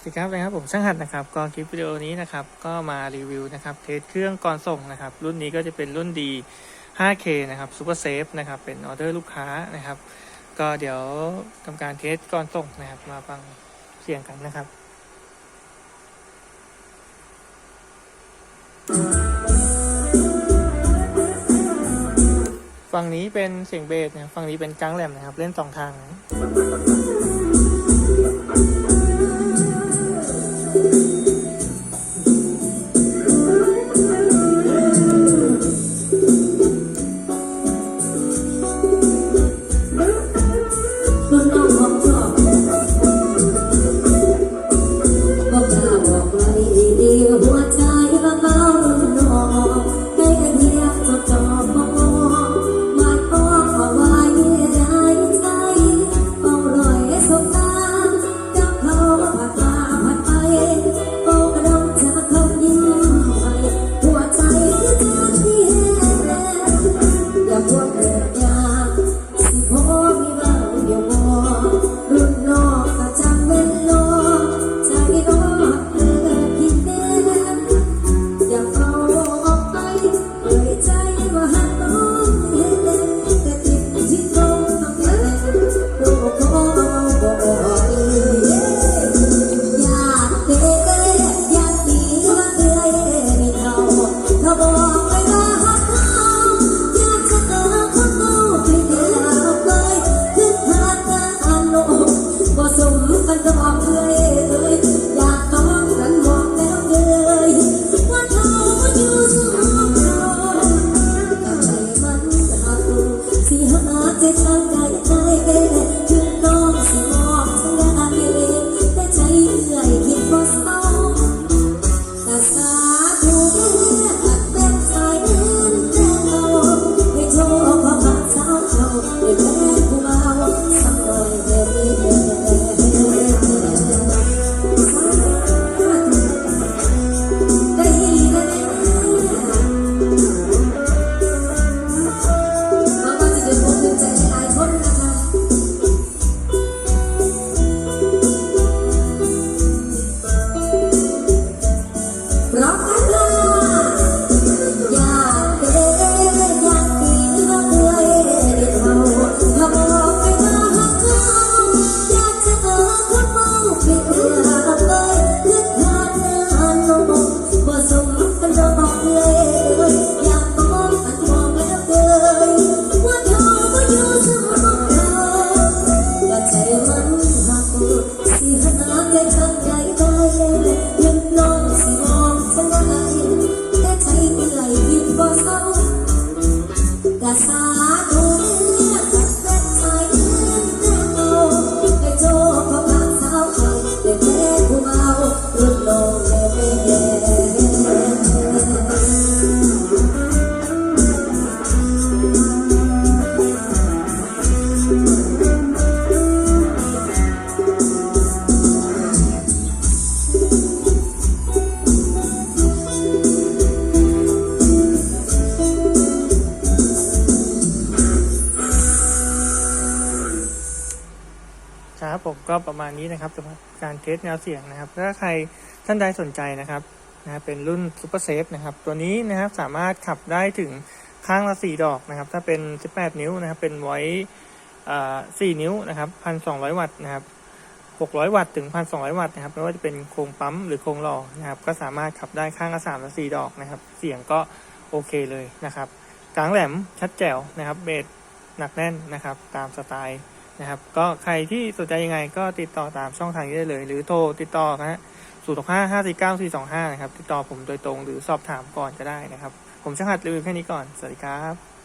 สวัสดีครับนะครับผมช่างหัดนะครับก็คลิปวิดีโอนี้นะครับก็มารีวิวนะครับเทสเครื่องก่อนส่งนะครับรุ่นนี้ก็จะเป็นรุ่นดี 5K นะครับซูเปอร์เซฟนะครับเป็นออเดอร์ลูกค้านะครับ ก็เดี๋ยวทำการเทสก่อนส่งนะครับมาฟังเสียงกันนะครับฝั่งนี้เป็นเสียงเบสนะฝั่งนี้เป็นกลางแหลมนะครับเล่นสองทางนะา ครับผมก็ประมาณนี้นะครับสำหรับการเทสแนวเสียงนะครับ ถ้าใครท่านใดสนใจนะครับนะเป็นรุ่นซูเปอร์เซฟนะครับ ตัวนี้นะครับสามารถขับได้ถึงข้างละ4ดอกนะครับ ถ้าเป็น 18 นิ้วนะครับ เป็นไว้อ่า4นิ้วนะครับ1,200วัตต์นะครับ600วัตต์ถึง1,200วัตต์นะครับไม่ว่าจะเป็นโครงปั๊มหรือโครงหล่อนะครับ ก็สามารถขับได้ข้างละ3ละ4ดอกนะครับ เสียงก็โอเคเลยนะครับกลางแหลมชัดแจ๋วนะครับเบสหนักแน่นนะครับ ตามสไตล์ นะครับก็ใครที่สนใจยังไงก็ติดต่อตามช่องทางนี้ได้เลย หรือโทรติดต่อนะฮะศูนย์หกห้าห้าสี่เก้าสี่สองห้านะครับ ติดต่อผมโดยตรงหรือสอบถามก่อนก็ได้นะครับ ผมช่างหัดรีวิวแค่นี้ก่อน สวัสดีครับ